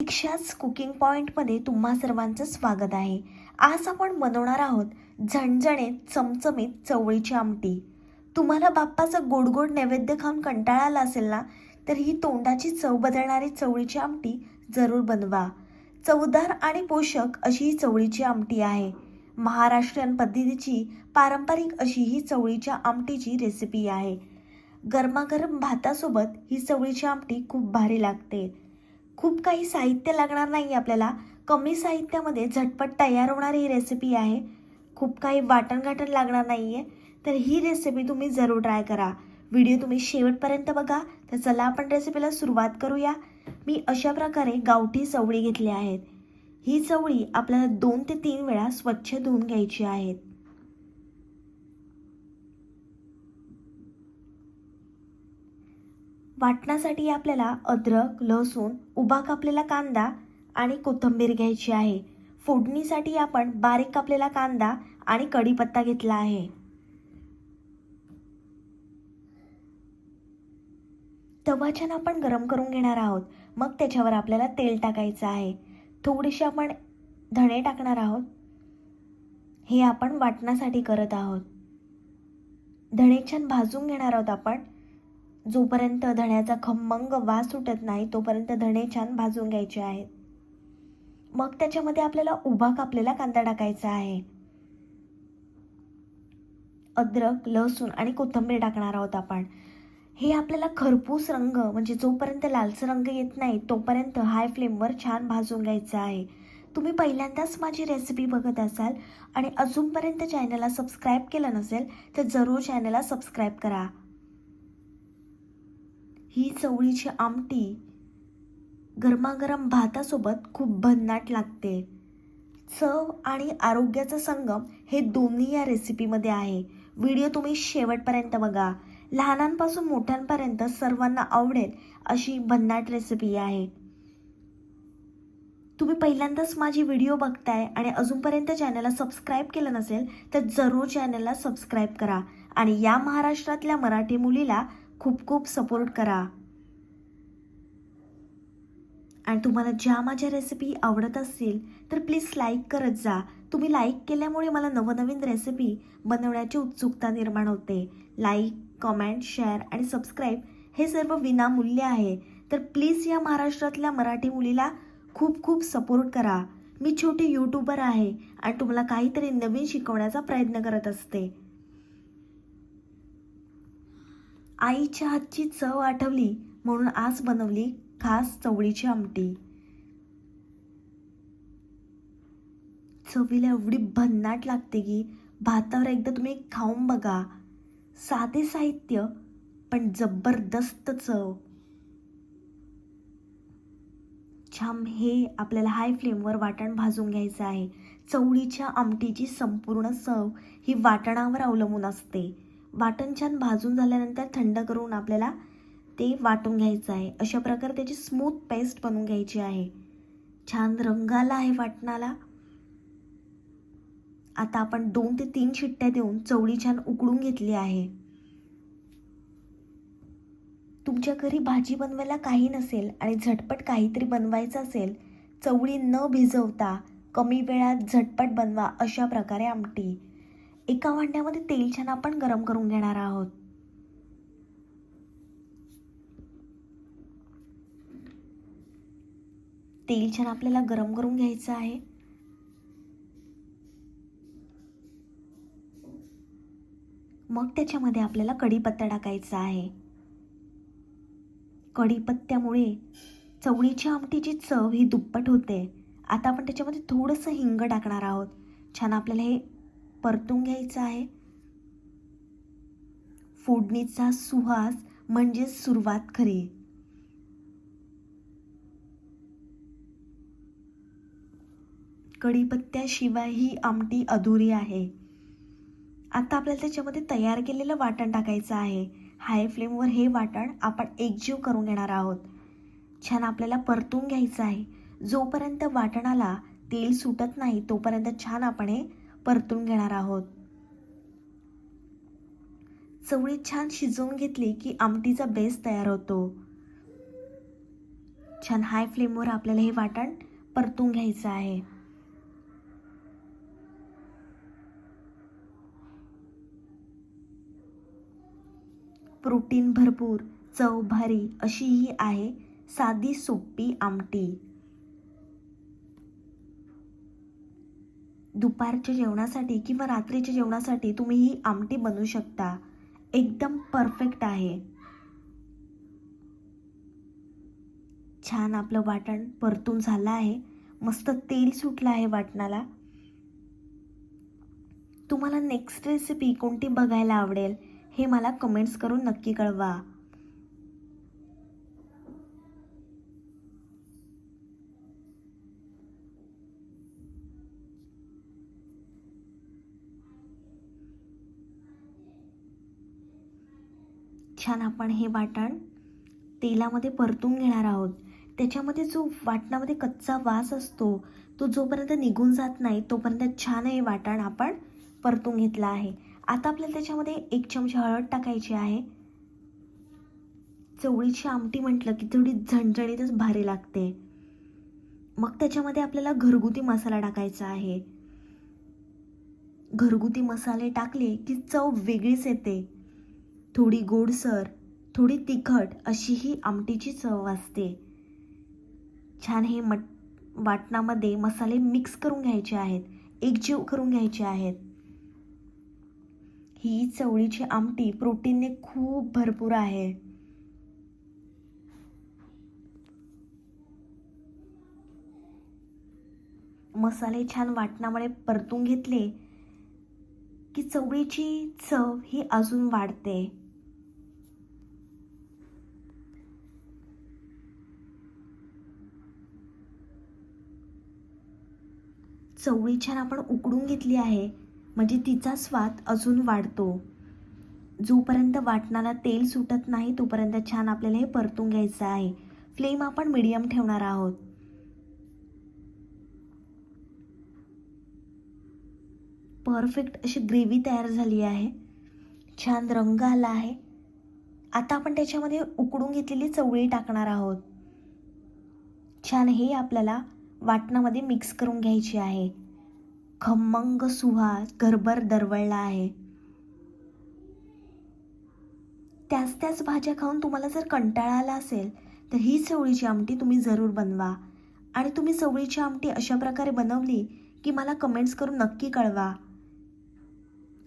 दीक्षाच cooking पॉईंटमध्ये तुम्हा सर्वांचं स्वागत आहे. आज आपण बनवणार आहोत झणझणीत चमचमीत चवळीची आमटी. तुम्हाला बाप्पाचं गोड गोड नैवेद्य खाऊन कंटाळा आला असेल ना तर ही तोंडाची चव बदलणारी चवळीची आमटी जरूर बनवा. चवदार आणि पोषक अशी ही चवळीची आमटी आहे. महाराष्ट्रीयन पद्धतीची पारंपरिक अशी ही चवळीच्या आमटीची रेसिपी आहे. गरमागरम भातासोबत ही चवळीची आमटी खूप भारी लागते. खूप काही साहित्य लागणार नाही आपल्याला. कमी साहित्यामध्ये झटपट तयार होणारी ही रेसिपी आहे. खूप काही वाटणघाटण लागणार नाही आहे तर ही रेसिपी तुम्ही जरूर ट्राय करा. व्हिडिओ तुम्ही शेवटपर्यंत बघा. तर चला आपण रेसिपीला सुरुवात करूया. मी अशा प्रकारे गावठी चवळी घेतली आहेत. ही चवळी आपल्याला दोन ते तीन वेळा स्वच्छ धुवून घ्यायची आहेत वाटणासाठी आपल्याला अद्रक लसूण उभा कापलेला कांदा आणि कोथिंबीर घ्यायची आहे. फोडणीसाठी आपण बारीक कापलेला कांदा आणि कढीपत्ता घेतला आहे. तवा छान आपण गरम करून घेणार आहोत. मग त्याच्यावर आपल्याला तेल टाकायचं आहे. थोडीशी आपण धणे टाकणार आहोत. हे आपण वाटण्यासाठी करत आहोत. धणे छान भाजून घेणार आहोत आपण. जोपर्यंत धण्याचा खमंग वास सुटत नाही तोपर्यंत धणे छान भाजून घ्यायचे आहेत. मग त्याच्यामध्ये आपल्याला उभा कापलेला कांदा टाकायचा आहे. अद्रक लसूण आणि कोथिंबीर टाकणार आहोत आपण. हे आपल्याला खरपूस रंग म्हणजे जोपर्यंत लालसर रंग येत नाही तोपर्यंत हाय फ्लेमवर छान भाजून घ्यायचं आहे. तुम्ही पहिल्यांदाच माझी रेसिपी बघत असाल आणि अजूनपर्यंत चॅनलला सबस्क्राईब केलं नसेल तर जरूर चॅनलला सबस्क्राईब करा. ही चवळीची आमटी गरमागरम भातासोबत खूप भन्नाट लागते. चव आणि आरोग्याचा संगम हे दोन्ही या रेसिपीमध्ये आहे. व्हिडिओ तुम्ही शेवटपर्यंत बघा. लहानांपासून मोठ्यांपर्यंत सर्वांना आवडेल अशी भन्नाट रेसिपी आहे. तुम्ही पहिल्यांदाच माझी व्हिडिओ बघताय आणि अजूनपर्यंत चॅनलला सबस्क्राईब केलं नसेल तर जरूर चॅनलला सबस्क्राईब करा. आणि या महाराष्ट्रातल्या मराठी मुलीला खूप खूप सपोर्ट करा. आणि तुम्हाला ज्या माझ्या रेसिपी आवडत असतील तर प्लीज लाईक करत जा. तुम्ही लाईक केल्यामुळे मला नवनवीन रेसिपी बनवण्याची उत्सुकता निर्माण होते. लाईक कमेंट शेअर आणि सबस्क्राईब हे सर्व विनामूल्य आहे. तर प्लीज या महाराष्ट्रातल्या मराठी मुलीला खूप खूप सपोर्ट करा. मी छोटी यूट्यूबर आहे आणि तुम्हाला काहीतरी नवीन शिकवण्याचा प्रयत्न करत असते. आईच्या हातची चव आठवली म्हणून आज बनवली खास चवळीची आमटी. चवीला एवढी भन्नाट लागते की भातावर एकदा तुम्ही खाऊन बघा. साधे साहित्य पण जबरदस्त चव. छान हे आपल्याला हाय फ्लेमवर वाटण भाजून घ्यायचं आहे. चवळीच्या आमटीची संपूर्ण चव ही वाटणावर अवलंबून असते. वाटण छान भाजून झाल्यानंतर थंड करून आपल्याला ते वाटून घ्यायचं आहे. अशा प्रकारे त्याची स्मूथ पेस्ट बनवून घ्यायची आहे. छान रंगाला आहे वाटणाला. आता आपण दोन ते तीन शिट्ट्या देऊन चवळी छान उकडून घेतली आहे. तुमच्या घरी भाजी बनवायला काही नसेल आणि झटपट काहीतरी बनवायचं असेल चवळी न भिजवता कमी वेळात झटपट बनवा अशा प्रकारे आमटी. एका भांड्यामध्ये तेल छान आपण गरम करून घेणार आहोत. तेल छान आपल्याला गरम करून घ्यायचं आहे. मग त्याच्यामध्ये आपल्याला कढीपत्ता टाकायचा आहे. कढीपत्त्यामुळे चवळीच्या आमटीची चव ही दुप्पट होते. आता आपण त्याच्यामध्ये थोडंसं हिंग टाकणार आहोत. छान आपल्याला हे परतून घ्यायचं आहे. फोडणीचा सुहास म्हणजे सुरुवात खरी. कढीपत्त्याशिवाय ही आमटी अधुरी आहे. आता आपल्याला त्याच्यामध्ये तयार केलेलं वाटण टाकायचं आहे. हाय फ्लेमवर हे वाटण आपण एकजीव करून घेणार आहोत. छान आपल्याला परतून घ्यायचं आहे. जोपर्यंत वाटणाला तेल सुटत नाही तोपर्यंत छान आपण हे परतून घेणार आहोत. चवळी छान शिजवून घेतली की आमटीचा बेस तयार होतो. छान हाय फ्लेमवर आपल्याला हे वाटण परतून घ्यायचं आहे. प्रोटीन भरपूर चव भारी अशी ही आहे साधी सोपी आमटी. दुपारच्या जेवणासाठी किंवा रात्रीच्या जेवणासाठी तुम्ही ही आमटी बनवू शकता. एकदम परफेक्ट आहे. छान आपलं वाटण परतून झालं आहे. मस्त तेल सुटलं आहे वाटणाला. तुम्हाला नेक्स्ट रेसिपी कोणती बघायला आवडेल हे मला कमेंट्स करून नक्की कळवा. छान आपण हे वाटण तेलामध्ये परतून घेणार आहोत. त्याच्यामध्ये जो वाटणामध्ये कच्चा वास असतो तो जोपर्यंत निघून जात नाही तोपर्यंत छान हे वाटण आपण परतून घेतलं आहे. आता आपल्याला त्याच्यामध्ये एक चमचा हळद टाकायची आहे. चवळीची आमटी म्हटलं की थोडी झणझणीतच भारी लागते. मग त्याच्यामध्ये आपल्याला घरगुती मसाला टाकायचा आहे. घरगुती मसाले टाकले की चव वेगळीच येते. थोडी गोडसर थोडी तिखट अशी ही आमटीची चव असते. छान हे मट वाटणामध्ये मसाले मिक्स करून घ्यायचे आहेत एकजीव करून घ्यायचे आहेत. ही चवळीची आमटी प्रोटीनने खूप भरपूर आहे. मसाले छान वाटणामुळे परतून घेतले की चवळीची चव ही अजून वाढते. चवळी छान आपण उकडून घेतली आहे. म्हणजे तिचा स्वाद अजून वाढतो. जोपर्यंत वाटणारा तेल सुटत नाही तोपर्यंत छान आपल्याला हे परतून घ्यायचं आहे. फ्लेम आपण मिडियम ठेवणार आहोत. परफेक्ट अशी ग्रेव्ही तयार झाली आहे. छान रंग आला आहे. आता आपण त्याच्यामध्ये उकडून घेतलेली चवळी टाकणार आहोत. छान हे आपल्याला वाटणामध्ये मिक्स करून घ्यायची आहे. खमंग सुहास घरभर दरवळला आहे. त्याच त्याच भाज्या खाऊन तुम्हाला जर कंटाळा आला असेल तर ही चवळीची आमटी तुम्ही जरूर बनवा. आणि तुम्ही चवळीची आमटी अशा प्रकारे बनवली की मला कमेंट्स करून नक्की कळवा.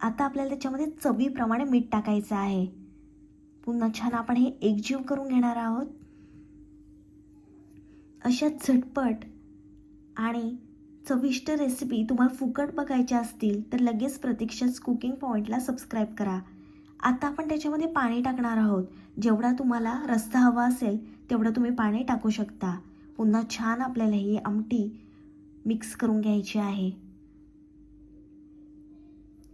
आता आपल्याला त्याच्यामध्ये चवीप्रमाणे मीठ टाकायचं आहे. पुन्हा छान आपण हे एकजीव करून घेणार आहोत. अशा झटपट आणि चविष्ट रेसिपी तुम्हाला फुकट बघायच्या असतील तर लगेच प्रतीक्षाच कुकिंग पॉईंटला सबस्क्राईब करा. आता आपण त्याच्यामध्ये पाणी टाकणार आहोत. जेवढा तुम्हाला रस्ता हवा असेल तेवढं तुम्ही पाणी टाकू शकता. पुन्हा छान आपल्याला ही आमटी मिक्स करून घ्यायची आहे.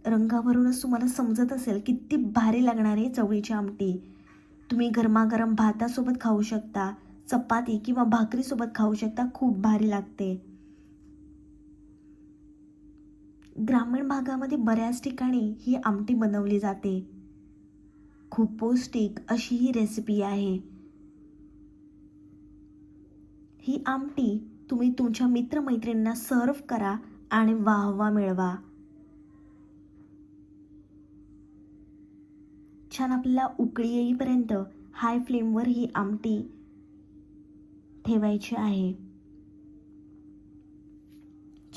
रंगावरूनच तुम्हाला समजत असेल किती भारी लागणार आहे चवळीची आमटी. तुम्ही गरमागरम भातासोबत खाऊ शकता चपाती किंवा भाकरीसोबत खाऊ शकता खूप भारी लागते. ग्रामीण भागामध्ये बऱ्याच ठिकाणी ही आमटी बनवली जाते. खूप पौष्टिक अशी ही रेसिपी आहे. ही आमटी तुम्ही तुमच्या मित्रमैत्रिणींना सर्व करा आणि वाहवा मिळवा. छान आपल्याला उकळी येईपर्यंत हाय फ्लेमवर ही आमटी ठेवायची आहे.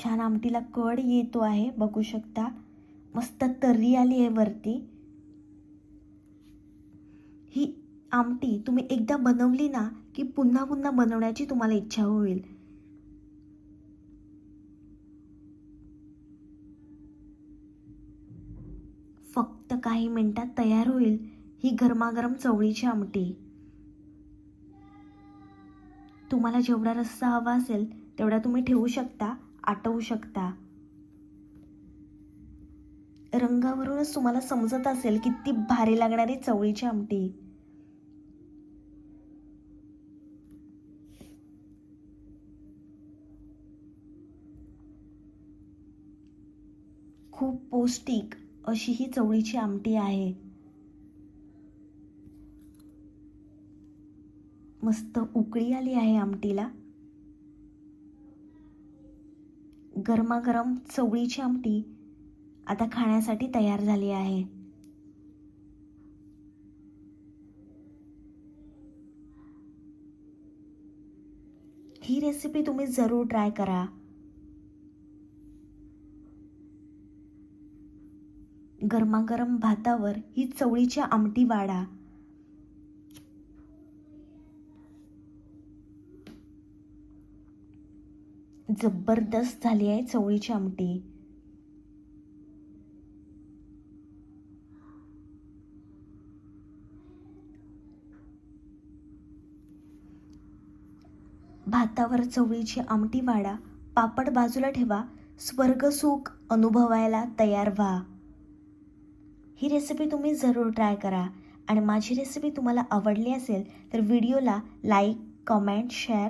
छान आमटीला कड येतो आहे बघू शकता. मस्त तर्री आली आहे वरती. ही आमटी तुम्ही एकदा बनवली ना की पुन्हा पुन्हा बनवण्याची तुम्हाला इच्छा होईल. फक्त काही मिनिटात तयार होईल ही गरमागरम चवळीची आमटी. तुम्हाला जेवढा रस्सा हवा असेल तेवढा तुम्ही ठेवू शकता. आटवू शकता. रंगावरूनच तुम्हाला समजत असेल किती भारी लागणारी चवळीची आमटी. खूप पौष्टिक अशी ही चवळीची आमटी आहे. मस्त उकळी आली आहे आमटीला. गरमागरम चवळीची आमटी आता खाण्यासाठी तयार झाली आहे. ही रेसिपी तुम्ही जरूर ट्राय करा. गरमागरम भातावर ही चवळीची आमटी वाढा. जबरदस्त झाली आहे चवळीची आमटी. भातावर चवळीची आमटी वाढा पापड बाजूला ठेवा स्वर्गसुख अनुभवायला तयार व्हा. ही रेसिपी तुम्ही जरूर ट्राय करा आणि माझी रेसिपी तुम्हाला आवडली असेल तर व्हिडिओला लाईक कमेंट शेअर